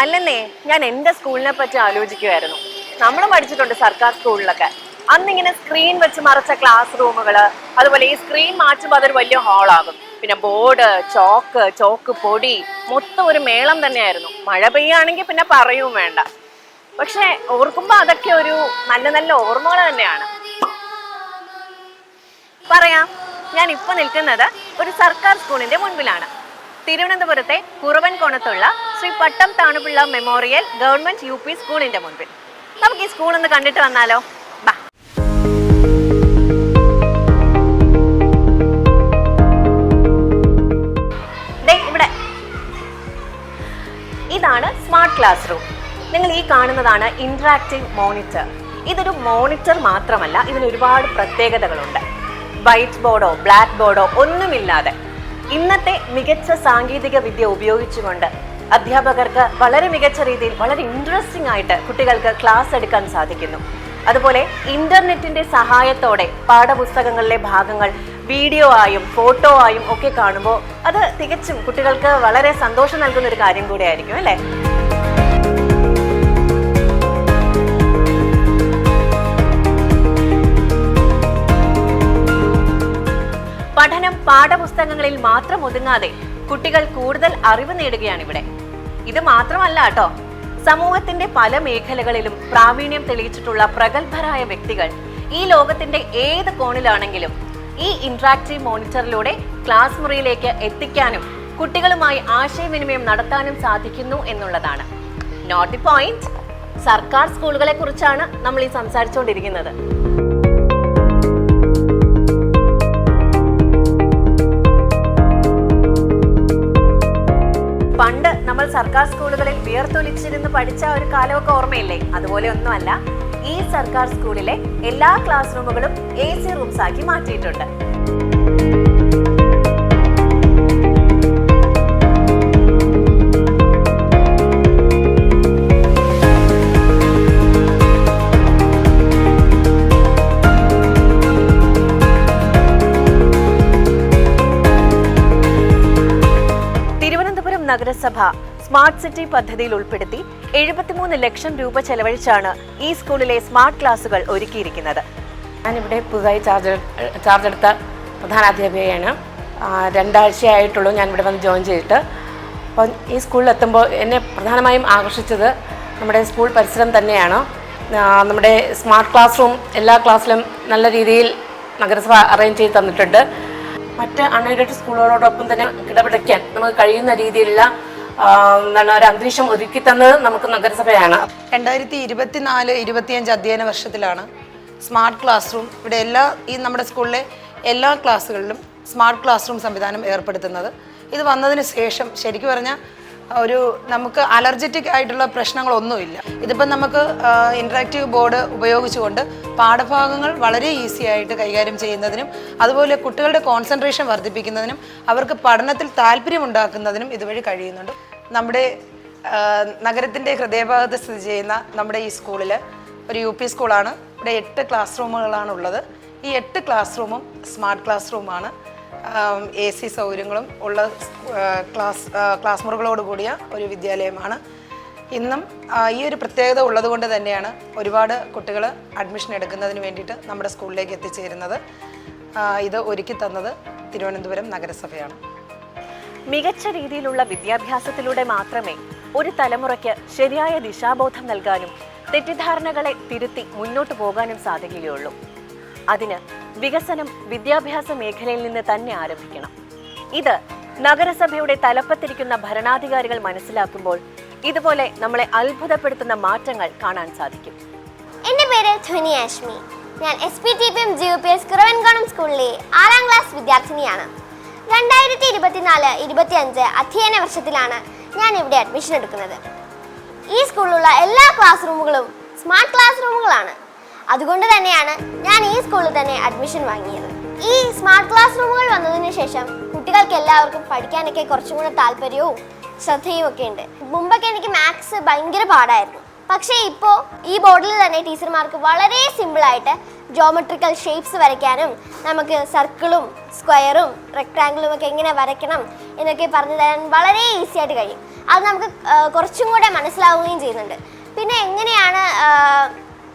അല്ലെന്നേ ഞാൻ എന്റെ സ്കൂളിനെ പറ്റി ആലോചിക്കുമായിരുന്നു നമ്മൾ പഠിച്ചിട്ടുണ്ട് സർക്കാർ സ്കൂളിലൊക്കെ. അന്ന് ഇങ്ങനെ സ്ക്രീൻ വെച്ച് മറച്ച ക്ലാസ് റൂമുകൾ അതുപോലെ ഈ സ്ക്രീൻ മാറ്റുമ്പോൾ അതൊരു വലിയ ഹാളാകും പിന്നെ ബോർഡ് ചോക്ക് ചോക്ക് പൊടി മൊത്തം ഒരു മേളം തന്നെയായിരുന്നു. മഴ പെയ്യാണെങ്കിൽ പിന്നെ പറയും വേണ്ട. പക്ഷെ ഓർക്കുമ്പോ അതൊക്കെ ഒരു നല്ല നല്ല ഓർമ്മകൾ തന്നെയാണ്. പറയാം ഞാൻ ഇപ്പൊ നിൽക്കുന്നത് ഒരു സർക്കാർ സ്കൂളിന്റെ മുൻപിലാണ്. തിരുവനന്തപുരത്തെ കുറവൻകോണത്തുള്ള Sree Pattom Thanu Pillai memorial government U P സ്കൂളിന്റെ മുൻപിൽ. നമുക്ക് ഈ സ്കൂൾ ഒന്ന് കണ്ടിട്ട് വന്നാലോ? ഇവിടെ. ഇതാണ് സ്മാർട്ട് ക്ലാസ് റൂം. നിങ്ങൾ ഈ കാണുന്നതാണ് ഇന്ററാക്റ്റീവ് മോണിറ്റർ ഇതൊരു മോണിറ്റർ മാത്രമല്ല ഇതിന് ഒരുപാട് പ്രത്യേകതകളുണ്ട്. വൈറ്റ് ബോർഡോ ബ്ലാക്ക് ബോർഡോ ഒന്നുമില്ലാതെ. ഇന്നത്തെ മികച്ച സാങ്കേതിക വിദ്യ ഉപയോഗിച്ചുകൊണ്ട് അധ്യാപകർക്ക് വളരെ മികച്ച രീതിയിൽ വളരെ ഇൻട്രസ്റ്റിംഗ് ആയിട്ട് കുട്ടികൾക്ക് ക്ലാസ് എടുക്കാൻ സാധിക്കുന്നു. അതുപോലെ ഇന്റർനെറ്റിന്റെ സഹായത്തോടെ പാഠപുസ്തകങ്ങളിലെ ഭാഗങ്ങൾ വീഡിയോ ആയും ഫോട്ടോ ആയും ഒക്കെ കാണുമ്പോൾ അത് തികച്ചും കുട്ടികൾക്ക് വളരെ സന്തോഷം നൽകുന്ന ഒരു കാര്യം കൂടിയായിരിക്കും അല്ലേ? പഠനം പാഠപുസ്തകങ്ങളിൽ മാത്രം ഒതുങ്ങാതെ കുട്ടികൾ കൂടുതൽ അറിവ് നേടുകയാണ് ഇവിടെ ഇത് മാത്രമല്ല കേട്ടോ സമൂഹത്തിന്റെ പല മേഖലകളിലും പ്രാവീണ്യം തെളിയിച്ചിട്ടുള്ള പ്രഗത്ഭരായ വ്യക്തികൾ ഈ ലോകത്തിന്റെ ഏത് കോണിലാണെങ്കിലും ഈ ഇന്ററാക്റ്റീവ് മോണിറ്ററിലൂടെ ക്ലാസ് മുറിയിലേക്ക് എത്തിക്കാനും കുട്ടികളുമായി ആശയവിനിമയം നടത്താനും സാധിക്കുന്നു എന്നുള്ളതാണ്. നോട്ട് ദി പോയിന്റ് സർക്കാർ സ്കൂളുകളെ കുറിച്ചാണ് നമ്മൾ ഈ സംസാരിച്ചുകൊണ്ടിരിക്കുന്നത്. നമ്മൾ സർക്കാർ സ്കൂളുകളിൽ വിയർത്തൊലിച്ചിരുന്ന് പഠിച്ച ഒരു കാലമൊക്കെ ഓർമ്മയില്ലേ? അതുപോലെ ഒന്നുമല്ല ഈ സർക്കാർ സ്കൂളിലെ എല്ലാ ക്ലാസ് റൂമുകളും എ സി റൂംസ് ആക്കി മാറ്റിയിട്ടുണ്ട്. നഗരസഭ സ്മാർട്ട് സിറ്റി പദ്ധതിയിൽ ഉൾപ്പെടുത്തി എഴുപത്തിമൂന്ന് ലക്ഷം രൂപ ചെലവഴിച്ചാണ് ഈ സ്കൂളിലെ സ്മാർട്ട് ക്ലാസുകൾ ഒരുക്കിയിരിക്കുന്നത്. ഞാനിവിടെ പുതുതായി ചാർജ് ചാർജ് എടുത്ത പ്രധാനാധ്യാപികയാണ്. രണ്ടാഴ്ചയായിട്ടുള്ളൂ രണ്ടാഴ്ചയായിട്ടുള്ളൂ ഇവിടെ വന്ന് ജോയിൻ ചെയ്തിട്ട്. അപ്പം ഈ സ്കൂളിൽ എത്തുമ്പോൾ എന്നെ പ്രധാനമായും ആകർഷിച്ചത് നമ്മുടെ സ്കൂൾ പരിസരം തന്നെയാണ്. നമ്മുടെ സ്മാർട്ട് ക്ലാസ് റൂം എല്ലാ ക്ലാസ്സിലും നല്ല രീതിയിൽ നഗരസഭ അറേഞ്ച് ചെയ്ത് തന്നിട്ടുണ്ട്. മറ്റ് അൺഎയ്ഡഡ് സ്കൂളുകളോടൊപ്പം തന്നെ ഇടപെടയ്ക്കാൻ നമുക്ക് കഴിയുന്ന രീതിയിലുള്ള അന്തരീക്ഷം ഒരുക്കി തന്നത് നമുക്ക് നഗരസഭയാണ്. രണ്ടായിരത്തി ഇരുപത്തിനാല് ഇരുപത്തിയഞ്ച് അധ്യയന വർഷത്തിലാണ് സ്മാർട്ട് ക്ലാസ് റൂം ഇവിടെ എല്ലാ ഈ നമ്മുടെ സ്കൂളിലെ എല്ലാ ക്ലാസ്സുകളിലും സ്മാർട്ട് ക്ലാസ് റൂം സംവിധാനം ഏർപ്പെടുത്തുന്നത്. ഇത് വന്നതിന് ശേഷം ശരിക്കും പറഞ്ഞാൽ ഒരു നമുക്ക് അലർജറ്റിക് ആയിട്ടുള്ള പ്രശ്നങ്ങളൊന്നുമില്ല. ഇതിപ്പം നമുക്ക് ഇൻട്രാക്റ്റീവ് ബോർഡ് ഉപയോഗിച്ചുകൊണ്ട് പാഠഭാഗങ്ങൾ വളരെ ഈസി ആയിട്ട് കൈകാര്യം ചെയ്യുന്നതിനും അതുപോലെ കുട്ടികളുടെ കോൺസെൻട്രേഷൻ വർദ്ധിപ്പിക്കുന്നതിനും അവർക്ക് പഠനത്തിൽ താല്പര്യമുണ്ടാക്കുന്നതിനും ഇതുവഴി കഴിയുന്നുണ്ട്. നമ്മുടെ നഗരത്തിന്റെ ഹൃദയഭാഗത്ത് സ്ഥിതി ചെയ്യുന്ന നമ്മുടെ ഈ സ്കൂളിൽ ഒരു യു പി സ്കൂളാണ്. ഇവിടെ എട്ട് ക്ലാസ് റൂമുകളാണ് ഉള്ളത്. ഈ എട്ട് ക്ലാസ് റൂമും സ്മാർട്ട് ക്ലാസ് റൂമാണ് എ സി സൗകര്യങ്ങളും ഉള്ള ക്ലാസ് ക്ലാസ് മുറികളോട് കൂടിയ ഒരു വിദ്യാലയമാണ്. ഇന്നും ഈ ഒരു പ്രത്യേകത ഉള്ളതുകൊണ്ട് തന്നെയാണ് ഒരുപാട് കുട്ടികൾ അഡ്മിഷൻ എടുക്കുന്നതിന് വേണ്ടിയിട്ട് നമ്മുടെ സ്കൂളിലേക്ക് എത്തിച്ചേരുന്നത്. ഇത് ഒരുക്കി തന്നത് തിരുവനന്തപുരം നഗരസഭയാണ്. മികച്ച രീതിയിലുള്ള വിദ്യാഭ്യാസത്തിലൂടെ മാത്രമേ ഒരു തലമുറയ്ക്ക് ശരിയായ ദിശാബോധം നൽകാനും തെറ്റിദ്ധാരണകളെ തിരുത്തി മുന്നോട്ട് പോകാനും സാധിക്കുകയുള്ളൂ. അതിന് വികസനം വിദ്യാഭ്യാസ മേഖലയിൽ നിന്ന് തന്നെ ആരംഭിക്കണം. ഇത് നഗരസഭയുടെ തലപ്പത്തിരിക്കുന്ന ഭരണാധികാരികൾ മനസ്സിലാക്കുമ്പോൾ ഇതുപോലെ നമ്മളെ അത്ഭുതപ്പെടുത്തുന്ന മാറ്റങ്ങൾ കാണാൻ സാധിക്കും. എന്റെ പേര് ധ്വനി ആഷ്മി. ഞാൻ S P T P M G U P S Kuravankonam സ്കൂളിലെ ആറാം ക്ലാസ് വിദ്യാർത്ഥിനിയാണ്. രണ്ടായിരത്തി ഇരുപത്തിനാല് ഇരുപത്തിയഞ്ച് അധ്യയന വർഷത്തിലാണ് ഞാൻ ഇവിടെ അഡ്മിഷൻ എടുക്കുന്നത്. ഈ സ്കൂളിലുള്ള എല്ലാ ക്ലാസ് റൂമുകളും സ്മാർട്ട് ക്ലാസ് റൂമുകളാണ് അതുകൊണ്ട് തന്നെയാണ് ഞാൻ ഈ സ്കൂളിൽ തന്നെ അഡ്മിഷൻ വാങ്ങിയത്. ഈ സ്മാർട്ട് ക്ലാസ് റൂമുകൾ വന്നതിന് ശേഷം കുട്ടികൾക്ക് എല്ലാവർക്കും പഠിക്കാനൊക്കെ കുറച്ചും കൂടെ താല്പര്യവും ശ്രദ്ധയും ഒക്കെ ഉണ്ട്. മുമ്പൊക്കെ എനിക്ക് മാത്സ് ഭയങ്കര പാടായിരുന്നു. പക്ഷേ ഇപ്പോൾ ഈ ബോർഡിൽ തന്നെ ടീച്ചർമാർക്ക് വളരെ സിമ്പിളായിട്ട് ജോമെട്രിക്കൽ ഷേപ്സ് വരയ്ക്കാനും നമുക്ക് സർക്കിളും സ്ക്വയറും റെക്ടാങ്കിളും ഒക്കെ എങ്ങനെ വരയ്ക്കണം എന്നൊക്കെ പറഞ്ഞു തരാൻ വളരെ ഈസി ആയിട്ട് കഴിയും. അത് നമുക്ക് കുറച്ചും കൂടെ മനസ്സിലാവുകയും ചെയ്യുന്നുണ്ട്. പിന്നെ എങ്ങനെയാണ്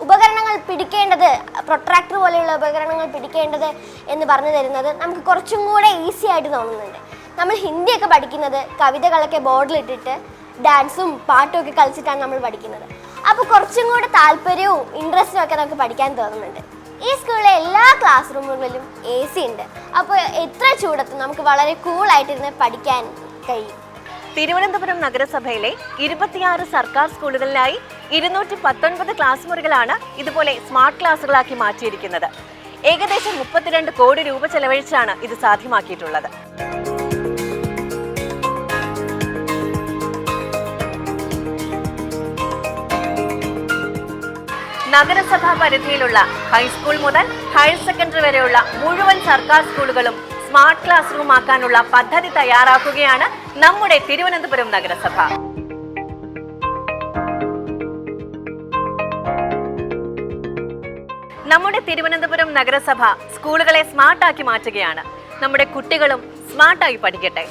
ഉപകരണങ്ങൾ പിടിക്കേണ്ടത് പ്രൊട്രാക്ടർ പോലെയുള്ള ഉപകരണങ്ങൾ പിടിക്കേണ്ടത് എന്ന് പറഞ്ഞു തരുന്നത് നമുക്ക് കുറച്ചും കൂടെ ഈസി ആയിട്ട് തോന്നുന്നുണ്ട്. നമ്മൾ ഹിന്ദിയൊക്കെ പഠിക്കുന്നത് കവിതകളൊക്കെ ബോർഡിലിട്ടിട്ട് ഡാൻസും പാട്ടും ഒക്കെ കളിച്ചിട്ടാണ് നമ്മൾ പഠിക്കുന്നത്. അപ്പോൾ കുറച്ചും കൂടെ താല്പര്യവും ഇൻട്രസ്റ്റും ഒക്കെ നമുക്ക് പഠിക്കാൻ തോന്നുന്നുണ്ട്. ഈ സ്കൂളിലെ എല്ലാ ക്ലാസ് റൂമുകളിലും എ സി ഉണ്ട്. അപ്പോൾ എത്ര ചൂടത്തും നമുക്ക് വളരെ കൂളായിട്ടിരുന്ന് പഠിക്കാൻ കഴിയും. തിരുവനന്തപുരം നഗരസഭയിലെ ഇരുപത്തിയാറ് സർക്കാർ സ്കൂളുകളിലായി ഇരുന്നൂറ്റി പത്തൊൻപത് ക്ലാസ് മുറികളാണ് ഇതുപോലെ സ്മാർട്ട് ക്ലാസുകളാക്കി മാറ്റിയിരിക്കുന്നത്. ഏകദേശം മുപ്പത്തിരണ്ട് കോടി രൂപ ചെലവഴിച്ചാണ് ഇത് സാധ്യമാക്കിയിട്ടുള്ളത്. നഗരസഭാ പരിധിയിലുള്ള ഹൈസ്കൂൾ മുതൽ ഹയർ സെക്കൻഡറി വരെയുള്ള മുഴുവൻ സർക്കാർ സ്കൂളുകളും സ്മാർട്ട് ക്ലാസ് റൂം ആക്കാനുള്ള പദ്ധതി തയ്യാറാക്കുകയാണ് നമ്മുടെ തിരുവനന്തപുരം നഗരസഭ. നമ്മുടെ തിരുവനന്തപുരം നഗരസഭ സ്കൂളുകളെ സ്മാർട്ടാക്കി മാറ്റുകയാണ്. നമ്മുടെ കുട്ടികളും സ്മാർട്ടായി പഠിക്കട്ടെ.